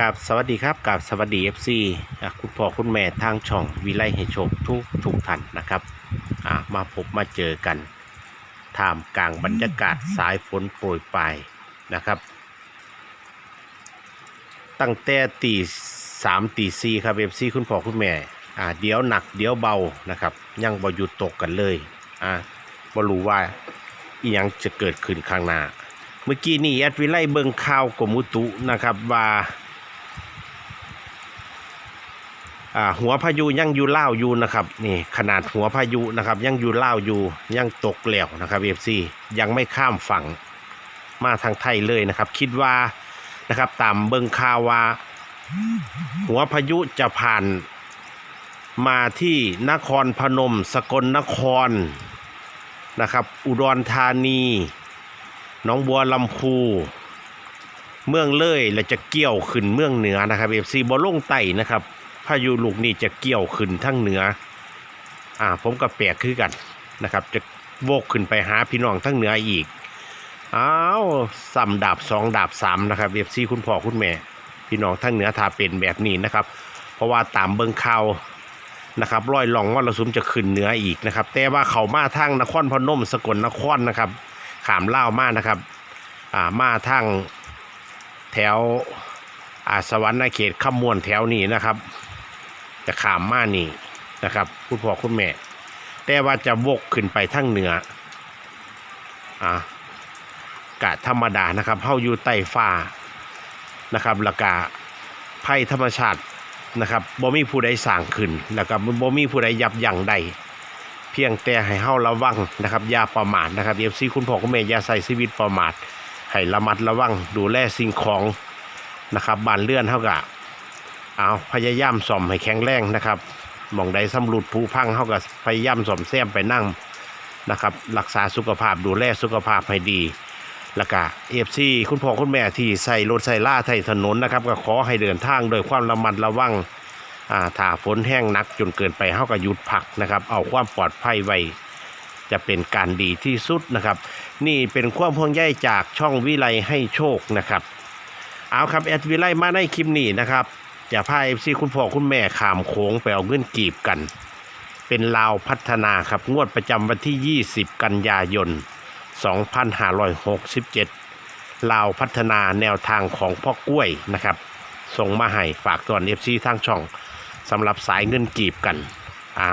กับสวัสดีครับกับสวัสดี FC อะคุณพ่อคุณแม่ทางช่องวิไลให้โชคทุกทุกท่านนะครับมาพบมาเจอกันท่ามกลางบรรยากาศสายฝนโปรยปลายนะครับ ตั้งแต่ตีสามตีสี่ครับ FC คุณพ่อคุณแม่อ่าเดี๋ยวหนักเดี๋ยวเบานะครับ ยังบ่หยุดตกกันเลยอ่าบ่รู้ว่าอียังจะเกิดขึ้นข้างหน้าเมื่อกี้นี่แอดวิไลเบิงข่าวกรมอุตุนะครับว่า อ่าหัวพายุยังอยู่เล่าอยู่นะครับนี่ขนาดหัวพายุนะครับ ยังอยู่เล่าอยู่ยังตกแล้วนะครับเอฟซียังไม่ข้ามฝั่งมาทางไทยเลยนะครับ คิดว่านะครับตามเบิงข่าวาหัวพายุจะผ่านมาที่นครพนม สกลนครนะครับ อุดรธานีหน้องบัวลำพู เมืองเลยและจะเกี่ยวขึ้นเมืองเหนือนะครับเอฟซีบอลงไต่นะครับ พายุลูกนี้จะเกี่ยวขึ้นทั้งเหนือ อ่า ผมก็แปลกคือกันนะครับ จะโวกขึ้นไปหาพี่น้องทั้งเหนืออีกอ้าวซ้ำดาบสองดาบสามนะครับเอฟซีคุณพ่อคุณแม่ พี่น้องทั้งเหนือถ้าเป็นแบบนี้นะครับ เพราะว่าตามเบิงข่าวนะครับร้อยหลองว่าเราซุมจะขึ้นเหนืออีกนะครับ แต่ว่าเขามาทางนครพนมสกลนครนะครับขามเล่ามานะครับอ่ามาทางแถวอาสวรรค์เขตขมวนแถวนี้นะครับ จะขามมานี่นะครับ คุณพ่อคุณแม่ แต่ว่าจะวกขึ้นไปทางเหนืออ่ากะธรรมดานะครับเฮาอยู่ใต้ฟ้านะครับแล้วก็ภัยธรรมชาตินะครับบ่มีผู้ใดสร้างขึ้นแล้วก็บ่มีผู้ใดยับยั้งใดเพียงแต่ให้เฮาระวังนะครับอย่าประมาทนะครับเอฟซีคุณพ่อคุณแม่อย่าใส่ชีวิตประมาทให้ระมัดระวังดูแลสิ่งของนะครับบ้านเรือนเฮากะ เอาพยายามซ่อมให้แข็งแรงนะครับหม่องใดสำรุดผุพังเฮาก็พยายามซ่อมแซมไปนั่งนะครับ รักษาสุขภาพดูแลสุขภาพให้ดีแล้วก็เอฟซีคุณพ่อคุณแม่ที่ใส่รถใส่ล่าไทยถนนนะครับ ก็ขอให้เดินทางโดยความระมัดระวังอ่าถ้าฝนแห้งหนักจนเกินไปเฮาก็หยุดพักนะครับ เอาความปลอดภัยไว้จะเป็นการดีที่สุดนะครับ นี่เป็นความพวงใยจากช่องวิไลให้โชคนะครับ เอาครับแอดวิไลมาในคลิปนี้นะครับ จะพาเอฟซีคุณพ่อคุณแม่ขามโค้งไปเอาเงินกีบกัน เป็นลาวพัฒนาครับงวดประจำวันที่ 20 กันยายน 2567 ลาวพัฒนาแนวทางของพ่อกล้วยนะครับ ส่งมาให้ฝากตอนเอฟซีทางช่องสำหรับสายเงินกีบกันอ่า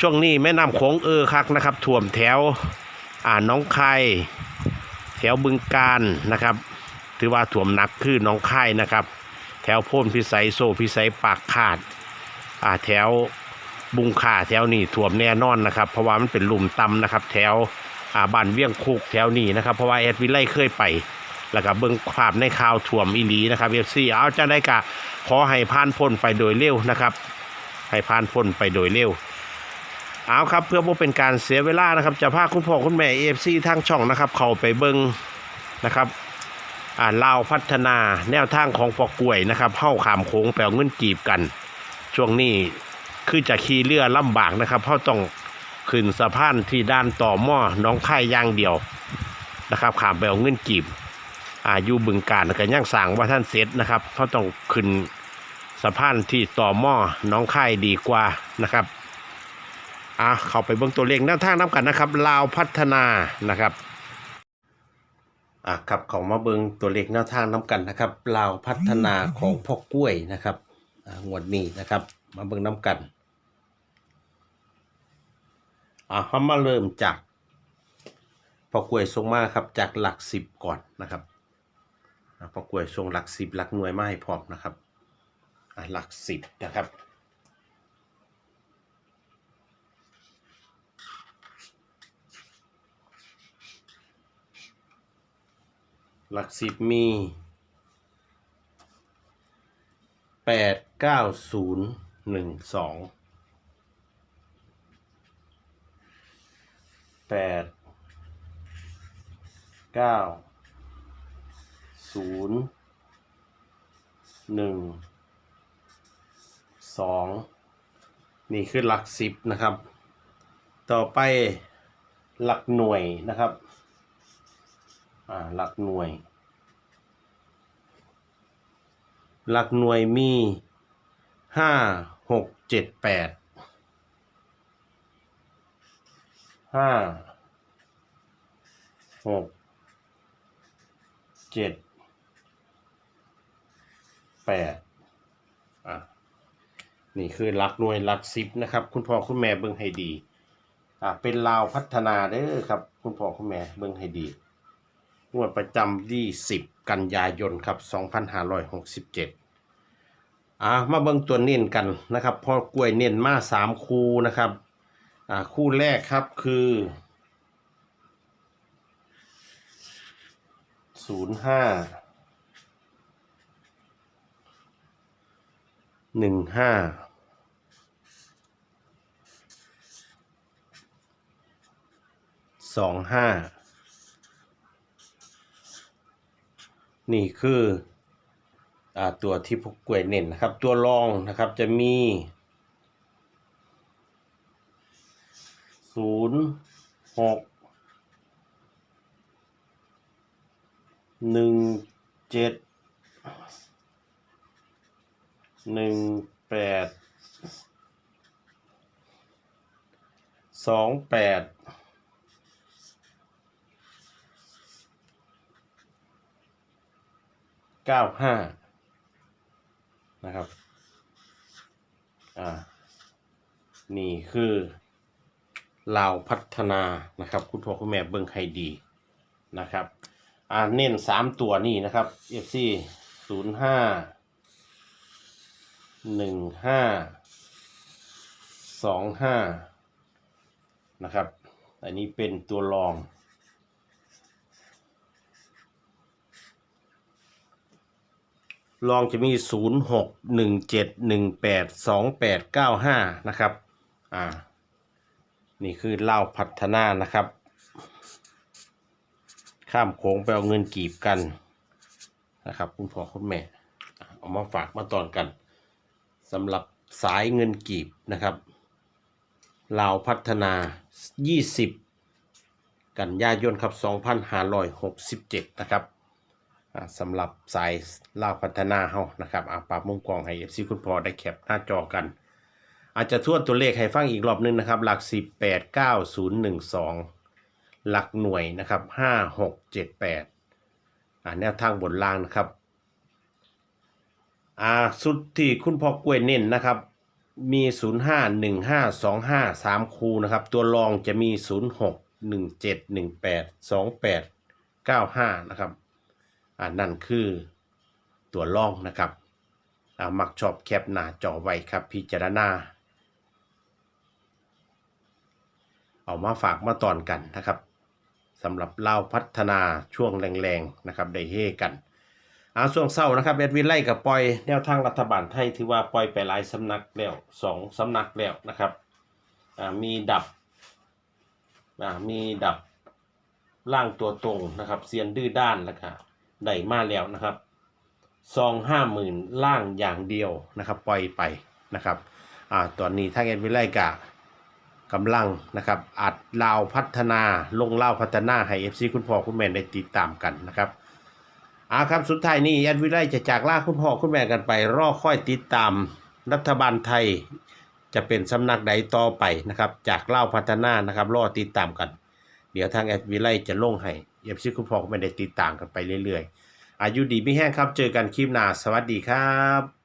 ช่วงนี้แม่น้ำโขงเออคักนะครับท่วมแถวอ่าน้องคายแถวบึงการนะครับ ถือว่าท่วมหนักคือน้องคายนะครับ แถวโพ่นพิสัยโซพิสัยปากขาดอ่าแถวบุงขาแถวนี้ท่วมแน่นอนนะครับ เพราะว่ามันเป็นหลุมต่ำนะครับ แถวอ่าบ้านเวียงคุกแถวนี้นะครับ เพราะว่าแอดวิไลเคยไปแล้วก็เบิ่งภาพในข่าวถ่วมอีหลีนะครับเอฟซีเอาจะได้กะขอให้ผ่านพ้นไปโดยเร็วนะครับให้ผ่านพ้นไปโดยเร็วเอาครับเพื่อบ่เป็นการเสียเวลานะครับ จะพาคุณพ่อคุณแม่เอฟซีทางช่องนะครับ เข้าไปเบิ่งนะครับ ลาวพัฒนาแนวทางของปอกล้วยนะครับเข้าขามโค้งแปลงเงินกีบกัน ช่วงนี้คือจะขี่เรือลำบากนะครับเพราต้องขึ้นสะพานที่ด้านต่อหม้อน้องค่ย่างเดียวนะครับขามไปเอาเงินกีบอายุบึงการก็ย่างสั่งว่าท่านเสร็จนะครับเขาต้องขึ้นสะพานที่ต่อหม้อน้องค่ดีกว่านะครับอะเข้าไปเบิ่งตัวเลขแนวทางน้ำกันนะครับลาวพัฒนานะครับ อะครับของมาเบิงตัวเลขแนวทางน้ำกันนะครับลาวพัฒนาของพ่อกล้วยนะครับอ่างวดนี้นะครับ มาเบิงน้ำกันอ่าเขามาเริ่มจากพ่อกล้วยทรงมาครับจากหลักสิบก่อนนะครับอ่าพอกล้วยทรงหลักสิบหลักหน่วยมาให้พร้อมนะครับอ่าหลักสิบนะครับ หลักสิบมีแปดเก้าศูนย์หนึ่งสองแปดเก้าศูนย์หนึ่งสองนี่คือหลักสิบนะครับ ต่อไปหลักหน่วยนะครับ หลักหน่วย หลักหน่วยมีห้าหกเจ็ดแปดห้าหกเจ็ดแปดอะนี่คือหลักหน่วยหลักสิบนะครับ คุณพ่อคุณแม่เบิ่งให้ดี อ่าเป็นลาวพัฒนาเด้อครับ คุณพ่อคุณแม่เบิ่งให้ดี งวดประจำที่ 10 กันยายนครับ 2567 อ่ามาเบิ่งตัวเน้นกันนะครับพอกล้วยเน้นมา 3 คู่นะครับ อ่า คู่แรกครับคือศูนย์ห้าหนึ่งห้าสองห้า นี่คือตัวที่พวกกล้วยเน้นนะครับ ตัวรองนะครับจะมีศูนย์หกหนึ่งเจ็ดหนึ่งแปดสองแปด เก้าห้านะครับ อ่า นี่คือลาวพัฒนานะครับ คุณพ่อคุณแม่เบิ่งให้ดีนะครับ อ่าเน้นสามตัวนี่นะครับ FC ศูนย์ห้าหนึ่งห้าสองห้านะครับ อันนี้เป็นตัวรอง ลองจะมี 0 6 1 7 1 8 2 8 9 5 นะครับ อ่า นี่คือเล่าพัฒนานะครับ ข้ามโค้งไปเอาเงินกีบกันนะครับ คุณพ่อคุณแม่ เอามาฝากมาตอนกันสำหรับสายเงินกีบนะครับลาวพัฒนา 20 กันยายนครับ 2567 นะครับ สำหรับสายลาวพัฒนาเฮานะครับอาปรับมุมกล้องให้ FC คุณพ่อได้แคปหน้าจอกัน อาจจะทวนตัวเลขให้ฟังอีกรอบหนึงนะครับ หลัก 10 8 9 0 1 2 หลักหน่วยนะครับ5 6 7 8อ่าแนวทางบนล่างนะครับอ่าสุดที่คุณพ่อกล้วยเน้นนะครับ มี 0 5 1 5 2 5 3 คูนะครับ ตัวรองจะมี 0 6 1 7 1 8 2 8 9 5 นะครับ อ่านั่นคือตัวล่องนะครับมักชอบแคปหน้าจอไว้ครับพิจารณา เอามาฝากมาตอนกันนะครับสำหรับเล่าพัฒนาช่วงแรงๆนะครับได้เฮกันอาช่วงเศร้านะครับเอ็ดวินไล่กับปล่อยแนวทางรัฐบาลไทยถือว่าปล่อยไปหลายสำนักแล้วสองสำนักแล้วนะครับมีดับมีดับล่างตัวตรงนะครับเซียนดื้อด้านแล้วก็ ได้มาแล้วนะครับซองห้าหมื่นล่างอย่างเดียวนะครับ ปล่อยไปนะครับอ่าตอนนี้ทางเอ็ดวิไลกะกำลังนะครับอัดลาวพัฒนาลงลาวพัฒนาให้ FC คุณพ่อคุณแม่ได้ติดตามกันนะครับอาครับสุดท้ายนี้แอดวิไลจะจากลาคุณพ่อคุณแม่กันไปรอค่อยติดตามรัฐบาลไทยจะเป็นสำนักใดต่อไปนะครับ จากลาวพัฒนานะครับ รอติดตามกัน เดี๋ยวทางแอดวิไลจะลงให้ เอฟซีคุณพ่อคุณแม่ได้ติดตามกันไปเรื่อยๆ อายุดีไม่แห้งครับ เจอกันคลิปหน้า สวัสดีครับ